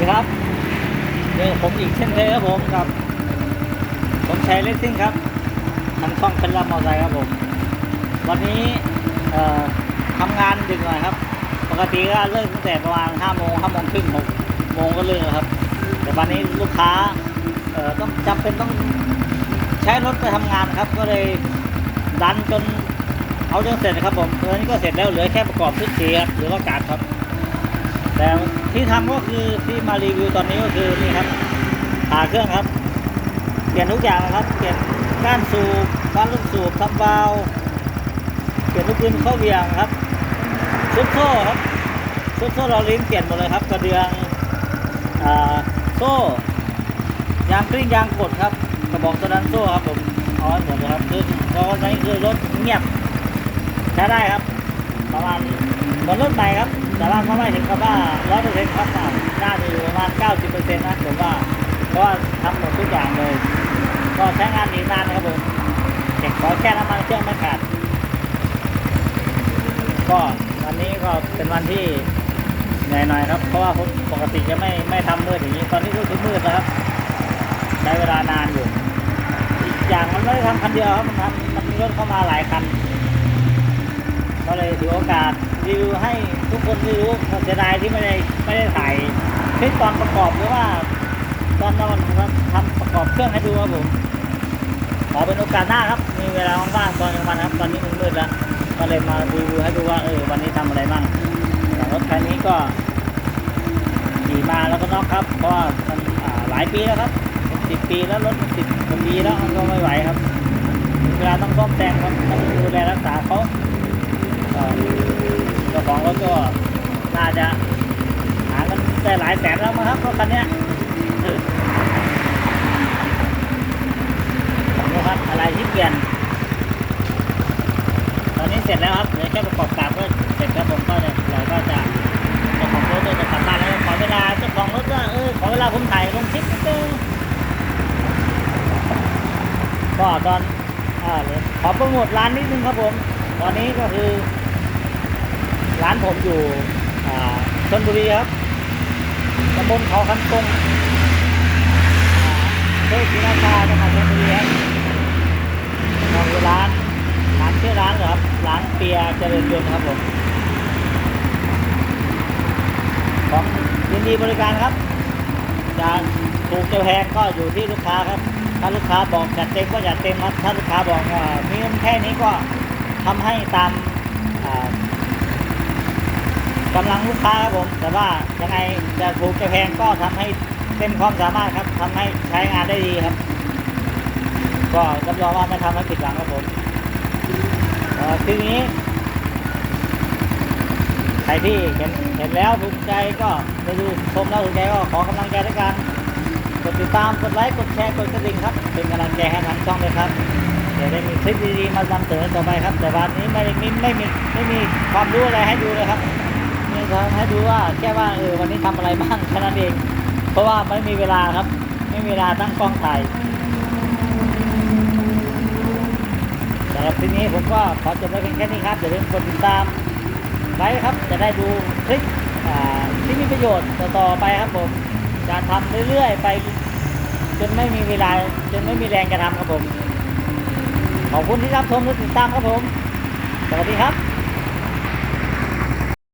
ดีครับเจอผมอีกเช่นเคยครับผมกับ ผมชัยเลสซิ่งครับทางช่องเป็นลำมอเตอร์ไซค์ครับผม วันนี้ทำงานดึกหน่อยครับ ปกติก็เลิกตั้งแต่ประมาณ5โมง5โมงครึ่ง6โมงก็เลิกครับ แต่วันนี้ลูกค้าต้องจำเป็นต้องใช้รถไปทำงานครับ ก็เลยดันจนเอาจนเสร็จนะครับผมตอนนี้ก็เสร็จแล้วเหลือแค่ประกอบชุดสีครับหรือว่ากาดครับแต่ ที่ทำก็คือที่มารีวิวตอนนี้ก็คือนี่ครับหาเครื่องครับ เปลี่ยนทุกอย่างนะครับ เปลี่ยนก้านสูบก้านลูกสูบทำวาล์วเปลี่ยนลูกปืนเข้าเวียงครับ ชุดโซ่ครับ ชุดโซ่เราลิ้นเปลี่ยนหมดเลยครับ กระเดืองอ่าโซ่ยางกลิ้งยางกดครับกระบอกตะดันโซ่ครับผมอาไว้หมดเลยครับคือเราใช้คือรถเงียบใช้ได้ครับ ประมาณเหมือนรถใหม่ครับ แต่ว่าก็ไม่ถึงกับว่าร้อยเปอร์เซ็นต์ครับอ่น่าจะอยู่ประมาณเก้าสิบเปอร์เซ็นต์นะผมว่าเพราะว่าทำหมดทุกอย่างเลย ก็ใช้งานอีนานนะครับผมเด็กขอแค่น้ำมันเครื่องไม่ขาด ก็วันนี้ก็เป็นวันที่เหนื่อยหน่อยครับ เพราะว่าผมปกติจะไม่ไม่ทำมืดอย่างนี้ ตอนนี้ก็คือมืดแล้วครับ ใช้เวลานานอยู่ อีกอย่างมันไม่ได้ทำคันเดียวครับ มันทำมันมีรถเข้ามาหลายคัน ก็เลยถือโอกาสรีวิวให้ทุกคนได้รู้เสียดายที่ไม่ได้ไม่ได้ถ่ายคลิปตอนประกอบหรือว่า ตอนนอนครับทำประกอบเครื่องให้ดูครับผมขอเป็นโอกาสหน้าครับ มีเวลาว่างๆตอนกลางวันครับ ตอนนี้มันมืดแล้ว ก็เลยมารีวิวให้ดูว่าเออวันนี้ทำอะไรบ้างอย่างรถคันนี้ก็ขี่มาแล้วก็นอกครับ เพราะว่ามันหลายปีแล้วครับสิบปีแล้วรถสิบกว่าปีแล้วมันก็ไม่ไหวครับ เวลาต้องซ่อมแซมครับต้องดูแลรักษาเขา เจ้าของรถก็น่าจะหาเงินได้หลายแสนแล้วมั้งครับรถคันนี้ยนะครับอะไรที่เปลี่ยน ตอนนี้เสร็จแล้วครับเหลือแค่ประกอบกราบก็เสร็จครับผมก็จะเราก็จะเจ้าของรถก็จะกลับบ้านแล้วขอเวลาเจ้าของรถว่าเออขอเวลาผมถ่ายลงคลิปนิดนึงก็ตอนอ่าเดี๋ยขอโปรโมทร้านนิดนึงครับผม ตอนนี้ก็คือ ร้านผมอยู่ชลบุรีครับตำบลเขาคันตงอ่าเทพศรีราชาจังหวัดชลบุรีครับมองดูร้าน ร้านชื่อร้านเหรอครับ ร้านเปียเจริญยนต์ครับผมของยินดีบริการครับจะถูกจะแพงก็อยู่ที่ลูกค้าครับ ถ้าลูกค้าบอกจัดเต็มก็จัดเต็มครับ ถ้าลูกค้าบอกมีเงินแค่นี้ก็ทำให้ตาม กำลังลูกค้าครับผม แต่ว่ายังไงจะถูกจะแพงก็ทำให้เต็มความสามารถครับทำให้ใช้งานได้ดีครับ ก็รับรองว่าไม่ทำให้ผิดหวังครับผมทีนี้ใครที่เห็นเห็นแล้วถูกใจก็ไปดูชมแล้วถูกใจก็ขอกำลังใจด้วยกันกดติดตามกดไลค์กดแชร์กดกระดิ่งครับ เป็นกำลังใจให้ทางช่องเลยครับเดี๋ยวได้มีคลิปดีๆมานำเสนอต่อไปครับ แต่วันนี้ไม่ได้มีไม่มีไม่มีความรู้อะไรให้ดูเลยครับ มีทำให้ดูว่าแค่ว่าเออวันนี้ทำอะไรบ้างแค่นั้นเอง เพราะว่าไม่มีเวลาครับ ไม่มีเวลาตั้งกล้องถ่ายสำหรับทีนี้ผมก็ขอจบไว้เพียงแค่นี้ครับอย่าลืมกดติดตามไว้ครับ จะได้ดูคลิปที่มีประโยชน์ต่อๆไปครับผมจะทำเรื่อยๆไปจนไม่มีเวลาจนไม่มีแรงจะทำครับผม ขอบคุณที่รับชมและติดตามครับผม สวัสดีครับ